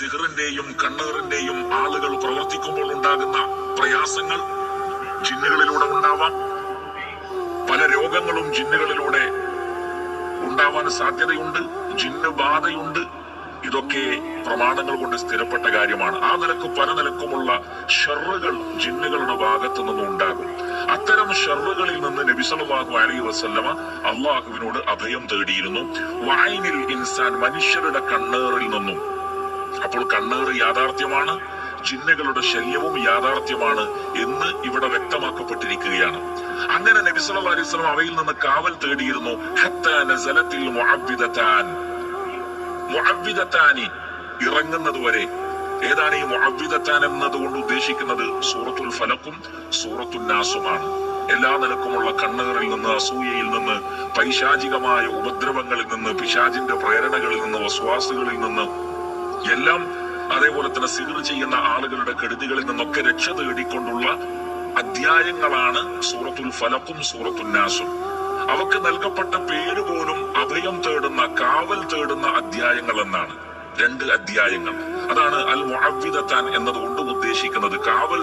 സിഹറിന്റെയും കണ്ണേറിന്റെയും ആളുകൾ പ്രവർത്തിക്കുമ്പോൾ ഉണ്ടാകുന്ന പ്രയാസങ്ങൾ ജിന്നുകളിലൂടെ ഉണ്ടാവാം. പല രോഗങ്ങളും ജിന്നുകളിലൂടെ ഉണ്ടാവാൻ സാധ്യതയുണ്ട്. ജിന്ന് ബാധയുണ്ട്. ഇതൊക്കെ പ്രമാണങ്ങൾ കൊണ്ട് സ്ഥിരപ്പെട്ട കാര്യമാണ്. ആ നിലയ്ക്ക് പല നിലക്കുമുള്ള ഷെറുകൾ ജിന്നുകളുടെ ഭാഗത്തു നിന്നും ഉണ്ടാകും. അത്തരം ഷെറുകളിൽ നിന്ന് നബിസലാഹു അലൈഹി വസല്ലമ അള്ളാഹുവിനോട് അഭയം തേടിയിരുന്നു. വായനിൽ ഇൻസാൻ മനുഷ്യരുടെ കണ്ണേറിൽ നിന്നും അപ്പോൾ കണ്ണേറ് യാഥാർത്ഥ്യമാണ്. ചിഹ്നകളുടെ ശല്യവും യാഥാർത്ഥ്യമാണ് എന്ന് ഇവിടെ വ്യക്തമാക്കപ്പെട്ടിരിക്കുകയാണ്. അങ്ങനെ നബി സല്ലല്ലാഹു അലൈഹി വസല്ലം അവയിൽ നിന്ന് കാവൽ തേടിയിരുന്നു. ഹത്താ മുഅബ്ബിദതാൻ മുഅബ്ബിദതാനി ഇറങ്ങുന്നത് വരെ. ഏതാണ് ഈ മുഅവ്വിദതാൻ എന്നതുകൊണ്ട് ഉദ്ദേശിക്കുന്നത്? സൂറത്തുൽ ഫലക്കും സൂറത്തുൽ നാസുമാണ്. എല്ലാ നിലക്കുമുള്ള കണ്ണുകളിൽ നിന്ന് അസൂയയിൽ നിന്ന് പൈശാചികമായ ഉപദ്രവങ്ങളിൽ നിന്ന് പിശാചിന്റെ പ്രേരണകളിൽ നിന്ന് വസ്വാസുകളിൽ നിന്ന് എല്ലാം അതേപോലെ തന്നെ സിഗർ ചെയ്യുന്ന ആളുകളുടെ കെടുതികളിൽ നിന്നൊക്കെ രക്ഷ തേടിക്കൊണ്ടുള്ള അധ്യായങ്ങളാണ് സൂറത്തുൽ ഫലക്കും സൂറത്തുൽ നാസും. അവക്ക് നൽകപ്പെട്ട പേര് പോലും അഭയം തേടുന്ന കാവൽ തേടുന്ന അധ്യായങ്ങൾ എന്നാണ് രണ്ട് അധ്യായങ്ങൾ. അതാണ് അൽ മുഅവ്വിദത്താൻ എന്നതുകൊണ്ട് ഉദ്ദേശിക്കുന്നത്. കാവൽ